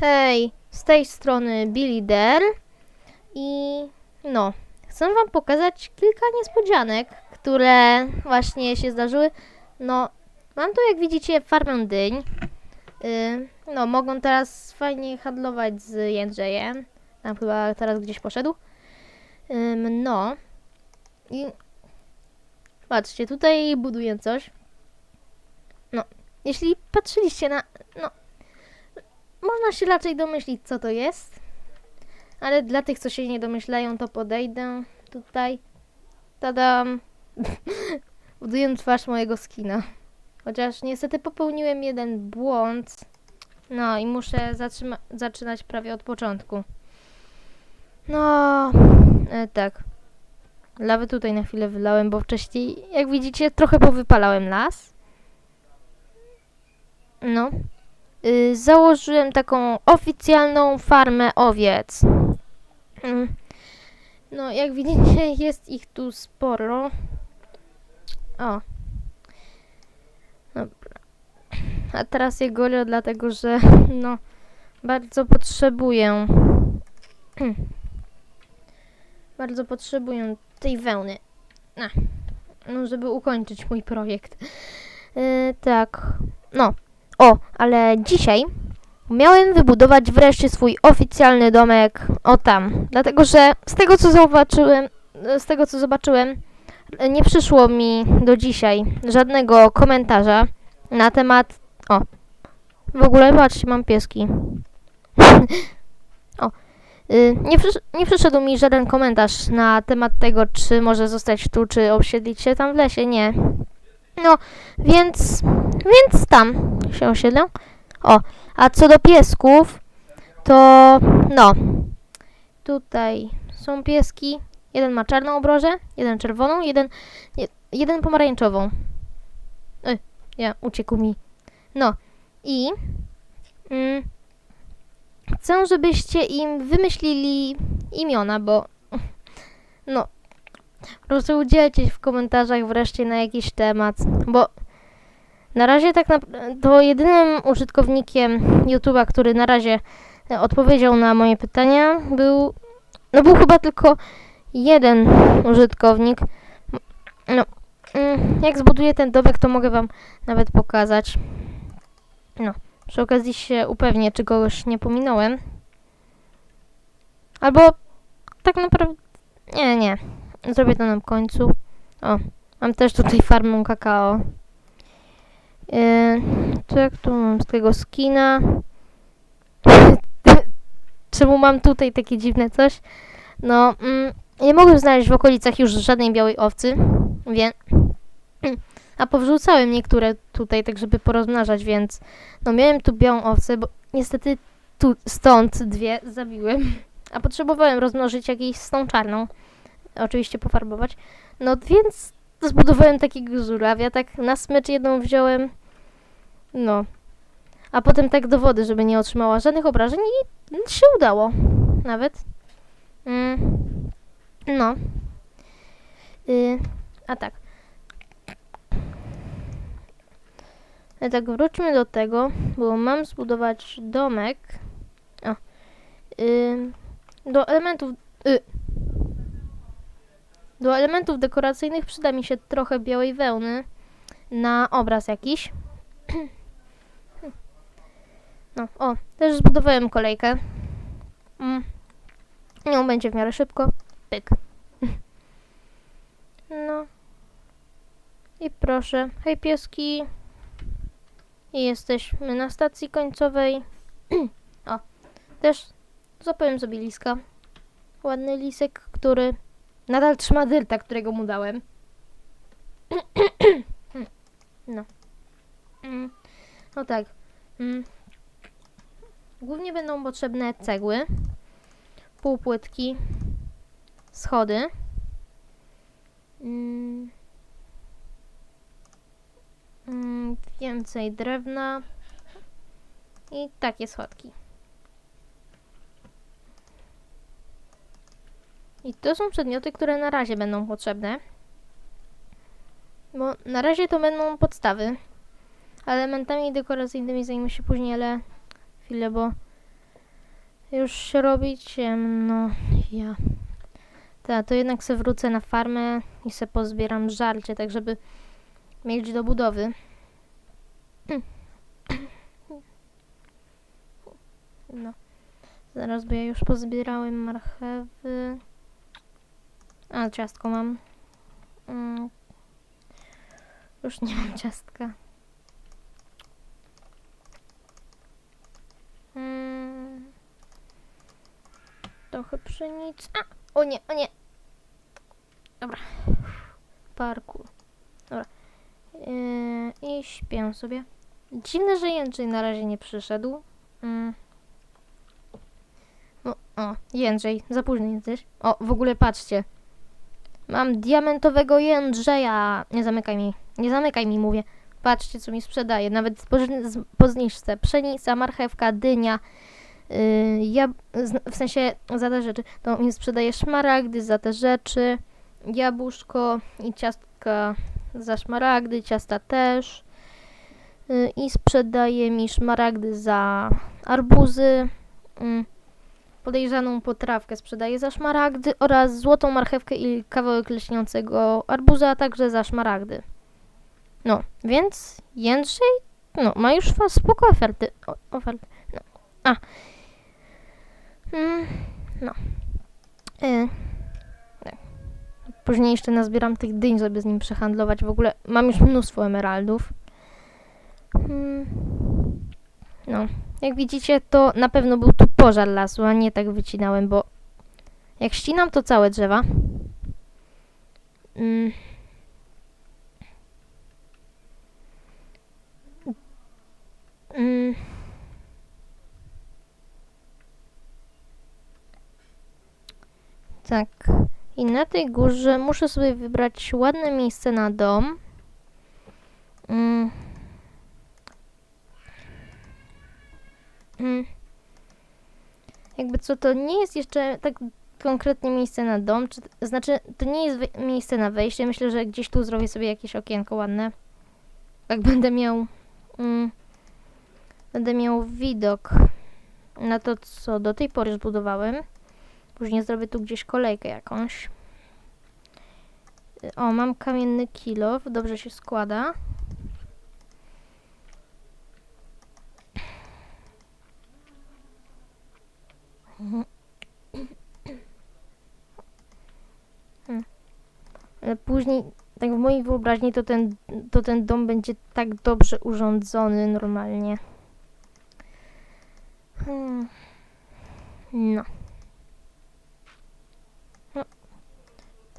Hej, z tej strony Billy Der i no, chcę wam pokazać kilka niespodzianek, które właśnie się zdarzyły. No, mam tu jak widzicie farmę dyń. Yy, no, mogą teraz fajnie handlować z Jędrzejem. Tam chyba teraz gdzieś poszedł. Ym, no. I patrzcie, tutaj buduję coś. No, jeśli patrzyliście na... No, można się raczej domyślić, co to jest. Ale dla tych, co się nie domyślają, to podejdę tutaj. Tadam! Buduję twarz mojego skina. Chociaż niestety popełniłem jeden błąd. No i muszę zaczynać prawie od początku. No, e, tak. Lawy tutaj na chwilę wylałem, bo wcześniej, jak widzicie, trochę powypalałem las. No. Y, założyłem taką oficjalną farmę owiec. Mm. No, jak widzicie, jest ich tu sporo. O. Dobra. A teraz je golę, dlatego że, no, bardzo potrzebuję. bardzo potrzebuję tej wełny. No, żeby ukończyć mój projekt. Y, tak. No. O, ale dzisiaj miałem wybudować wreszcie swój oficjalny domek o tam. Dlatego, że z tego co zobaczyłem, z tego co zobaczyłem, nie przyszło mi do dzisiaj żadnego komentarza na temat. O, w ogóle patrzcie, mam pieski. o, y, nie, przysz, nie przyszedł mi żaden komentarz na temat tego, czy może zostać tu, czy osiedlić się tam w lesie. Nie. No, więc, więc tam się osiedlę. O, a co do piesków, to no, tutaj są pieski. Jeden ma czarną obrożę, jeden czerwoną, jeden, je- jeden pomarańczową. Ej, ja, uciekł mi. No, i mm, chcę, żebyście im wymyślili imiona, bo no, Proszę udzielcie w komentarzach wreszcie na jakiś temat, bo na razie tak naprawdę to jedynym użytkownikiem YouTube'a, który na razie e, odpowiedział na moje pytania, był, no był chyba tylko jeden użytkownik. No, mm, jak zbuduję ten domek, to mogę wam nawet pokazać. No, przy okazji się upewnię, czy kogoś nie pominąłem. Albo tak naprawdę, nie, nie, Zrobię to na końcu. O, mam też tutaj farmę kakao. Yy, to jak tu mam z tego skina? Czemu mam tutaj takie dziwne coś? No, mm, nie mogłem znaleźć w okolicach już żadnej białej owcy, więc... A powrzucałem niektóre tutaj, tak żeby porozmnażać, więc... No, miałem tu białą owcę, bo niestety tu, stąd dwie zabiłem. A potrzebowałem rozmnożyć jakieś z tą czarną oczywiście pofarbować. No więc zbudowałem takiego żurawia, tak na smycz jedną wziąłem. No. A potem tak do wody, żeby nie otrzymała żadnych obrażeń i się udało. Nawet. Mm. No. Y, a tak. Ale tak, wróćmy do tego, bo mam zbudować domek. O. Y, do elementów... Y, do elementów dekoracyjnych przyda mi się trochę białej wełny na obraz jakiś. No, o, też zbudowałem kolejkę. Mm. Nią będzie w miarę szybko. Pyk. No. I proszę. Hej pieski. I jesteśmy na stacji końcowej. o, też złapałem sobie liska. Ładny lisek, który Nadal trzyma dylta, którego mu dałem. no. Mm. No tak. Mm. Głównie będą potrzebne cegły, półpłytki, schody. Mm. Więcej drewna i takie schodki. I to są przedmioty, które na razie będą potrzebne. Bo na razie to będą podstawy. Elementami dekoracyjnymi zajmę się później, ale chwilę, bo Już się robi ciemno. Ja. Tak, to jednak se wrócę na farmę i se pozbieram żarcie, tak żeby mieć do budowy. No. Zaraz, bo ja już pozbierałem marchewy. A, ciastko mam. Mm. Już nie mam ciastka. Mm. Trochę pszenicy. A! O nie, o nie! Dobra. Parku. Dobra. Yy, I śpię sobie. Dziwne, że Jędrzej na razie nie przyszedł. Mm. O, o, Jędrzej, za późno jesteś. O, w ogóle patrzcie. Mam diamentowego Jędrzeja. Nie zamykaj mi. Nie zamykaj mi, mówię. Patrzcie, co mi sprzedaje. Nawet po, zniżce. Pszenica, marchewka, dynia. Yy, ja, w sensie za te rzeczy. To mi sprzedaje szmaragdy za te rzeczy. Jabłuszko i ciastka za szmaragdy. Ciasta też. Yy, I sprzedaje mi szmaragdy za arbuzy. Yy, podejrzaną potrawkę sprzedaje za szmaragdy oraz złotą marchewkę i kawałek lśniącego arbuza, a także za szmaragdy. No, więc Jędrzej no, ma już spoko oferty. O, oferty. No. A. Mm, no. Y, tak. Później jeszcze nazbieram tych dyń, żeby z nim przehandlować. W ogóle mam już mnóstwo emeraldów. Mm, no. Jak widzicie, to na pewno był tu pożar lasu, a nie tak wycinałem, bo jak ścinam, to całe drzewa. Mm. Mm. Tak. I na tej górze muszę sobie wybrać ładne miejsce na dom. Mm. Mm. Jakby co, to nie jest jeszcze tak konkretnie miejsce na dom, czy, znaczy to nie jest miejsce na wejście. Myślę, że gdzieś tu zrobię sobie jakieś okienko ładne. Jak będę miał mm, będę miał widok na to, co do tej pory zbudowałem. Później zrobię tu gdzieś kolejkę jakąś. O, mam kamienny kilof, dobrze się składa. Ale później, tak w mojej wyobraźni, to ten, to ten dom będzie tak dobrze urządzony normalnie. Hmm. No. no.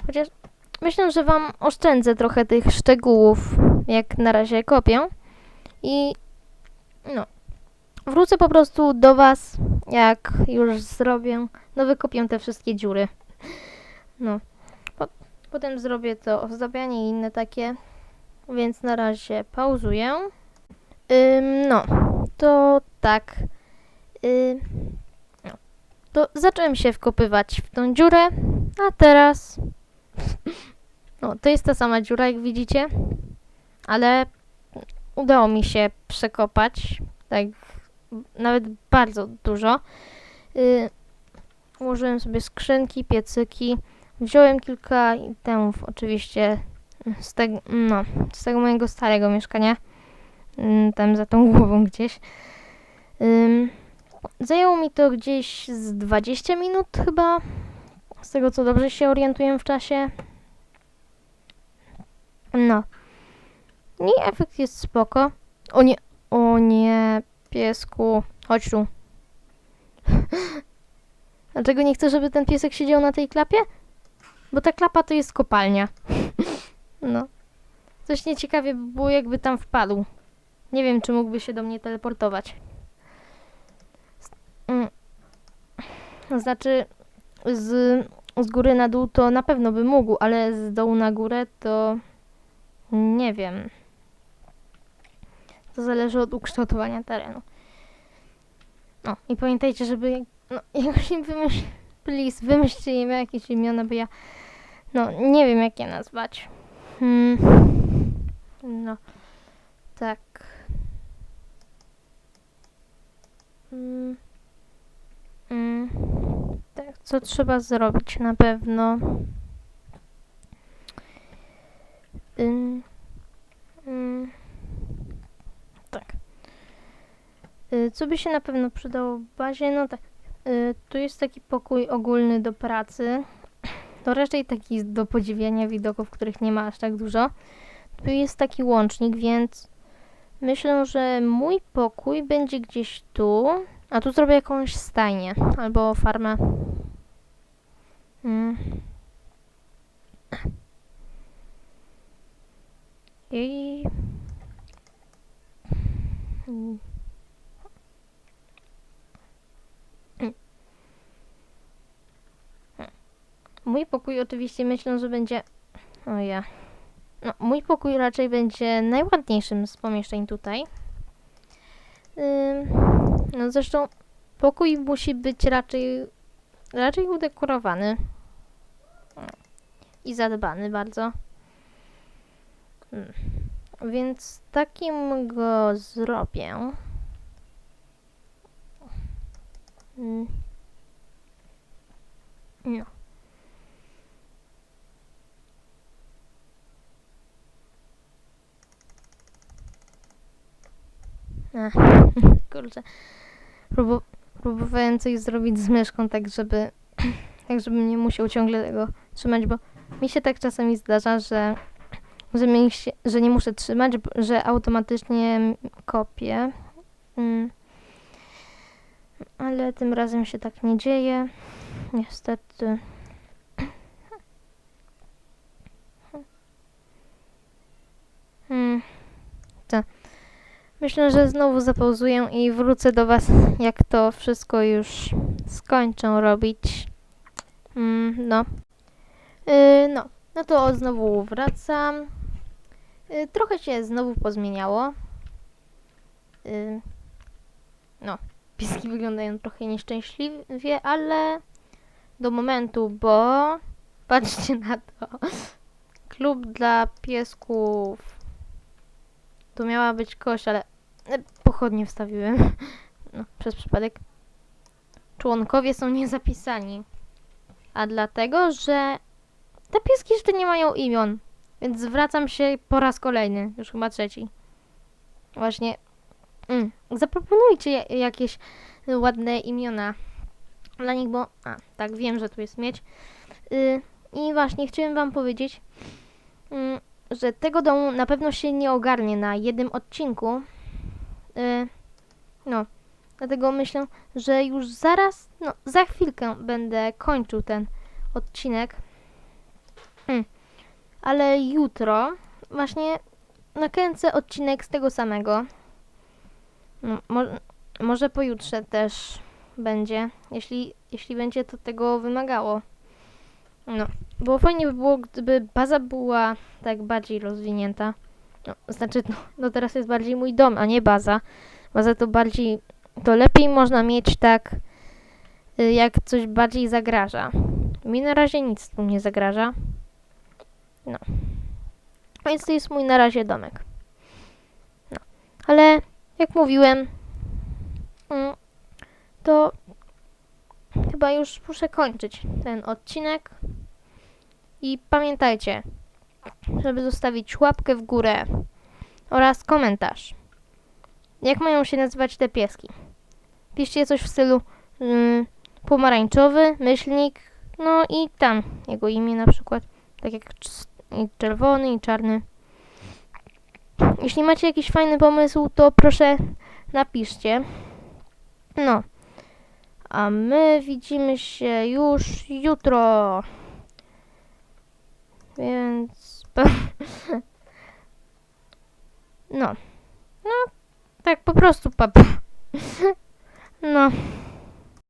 Chociaż myślę, że Wam oszczędzę trochę tych szczegółów, jak na razie kopię. I no. Wrócę po prostu do Was, jak już zrobię. No, wykopię te wszystkie dziury. No. Po, potem zrobię to ozdabianie i inne takie. Więc na razie pauzuję. Ym, no, to tak. Ym, no. To zacząłem się wkopywać w tą dziurę, a teraz. No, to jest ta sama dziura, jak widzicie. Ale udało mi się przekopać. Tak, nawet bardzo dużo. Y, ułożyłem sobie skrzynki, piecyki. Wziąłem kilka itemów oczywiście z tego, no, z tego mojego starego mieszkania. Ym, Tam za tą głową gdzieś. Zajęło mi to gdzieś z 20 minut chyba. Z tego co dobrze się orientuję w czasie. No. I efekt jest spoko. O nie, o nie, piesku. Chodź tu. Dlaczego nie chcę, żeby ten piesek siedział na tej klapie? Bo ta klapa to jest kopalnia. No. Coś nieciekawie by było, jakby tam wpadł. Nie wiem, czy mógłby się do mnie teleportować. Mm. Znaczy, z, z góry na dół to na pewno by mógł, ale z dołu na górę to nie wiem. To zależy od ukształtowania terenu. No i pamiętajcie, żeby no, jakoś im wymyśl... Please, wymyślcie im jakieś imiona, bo ja no nie wiem jak je nazwać. Hmm. No. Tak. Mm. Mm. co trzeba zrobić na pewno tak. Y, co by się na pewno przydało w bazie? No tak. Y, tu jest taki pokój ogólny do pracy. To raczej taki do podziwiania widoków, których nie ma aż tak dużo. Tu jest taki łącznik, więc myślę, że mój pokój będzie gdzieś tu. A tu zrobię jakąś stajnię albo farmę. Mm. I... Mój pokój oczywiście myślę, że będzie... O ja. No, mój pokój raczej będzie najładniejszym z pomieszczeń tutaj. No zresztą pokój musi być raczej raczej udekorowany i zadbany bardzo. Hmm. Więc takim go zrobię. Mm. No. Kurczę. Próbu- próbowałem coś zrobić z myszką, tak żeby, tak żebym nie musiał ciągle tego trzymać, bo mi się tak czasami zdarza, że, że, mi się, że nie muszę trzymać, że automatycznie kopię. Mm. Ale tym razem się tak nie dzieje. Niestety. Hmm. Co? Myślę, że znowu zapauzuję i wrócę do Was, jak to wszystko już skończę robić. Mm, no. Yy, no. No to znowu wracam. Yy, trochę się znowu pozmieniało. Yy, no. Pieski wyglądają trochę nieszczęśliwie, ale do momentu, bo patrzcie na to. Klub dla piesków. Tu miała być kość, ale pochodnie wstawiłem. No, przez przypadek. Członkowie są niezapisani. A dlatego, że te pieski jeszcze nie mają imion. Więc zwracam się po raz kolejny, już chyba trzeci. Właśnie. Mm, zaproponujcie ja- jakieś ładne imiona dla nich, bo. A, tak, wiem, że tu jest mieć. Y, I właśnie chciałem Wam powiedzieć, mm, że tego domu na pewno się nie ogarnie na jednym odcinku. Y, no, dlatego myślę, że już zaraz, no, za chwilkę będę kończył ten odcinek. Mm. Ale jutro właśnie nakręcę odcinek z tego samego. No, mo może pojutrze też będzie, jeśli, jeśli będzie to tego wymagało. No, bo fajnie by było, gdyby baza była tak bardziej rozwinięta. No, znaczy, no, no teraz jest bardziej mój dom, a nie baza. Baza to bardziej, to lepiej można mieć tak, y, jak coś bardziej zagraża. Mi na razie nic tu nie zagraża. No. Więc to jest mój na razie domek. No. Ale, jak mówiłem, mm, to chyba już muszę kończyć ten odcinek. I pamiętajcie, żeby zostawić łapkę w górę oraz komentarz. Jak mają się nazywać te pieski? Piszcie coś w stylu mm, pomarańczowy, myślnik, no i tam jego imię na przykład. Tak jak i czerwony i czarny. Jeśli macie jakiś fajny pomysł, to proszę napiszcie. No. A my widzimy się już jutro. Więc. No. No. Tak po prostu, papa. No.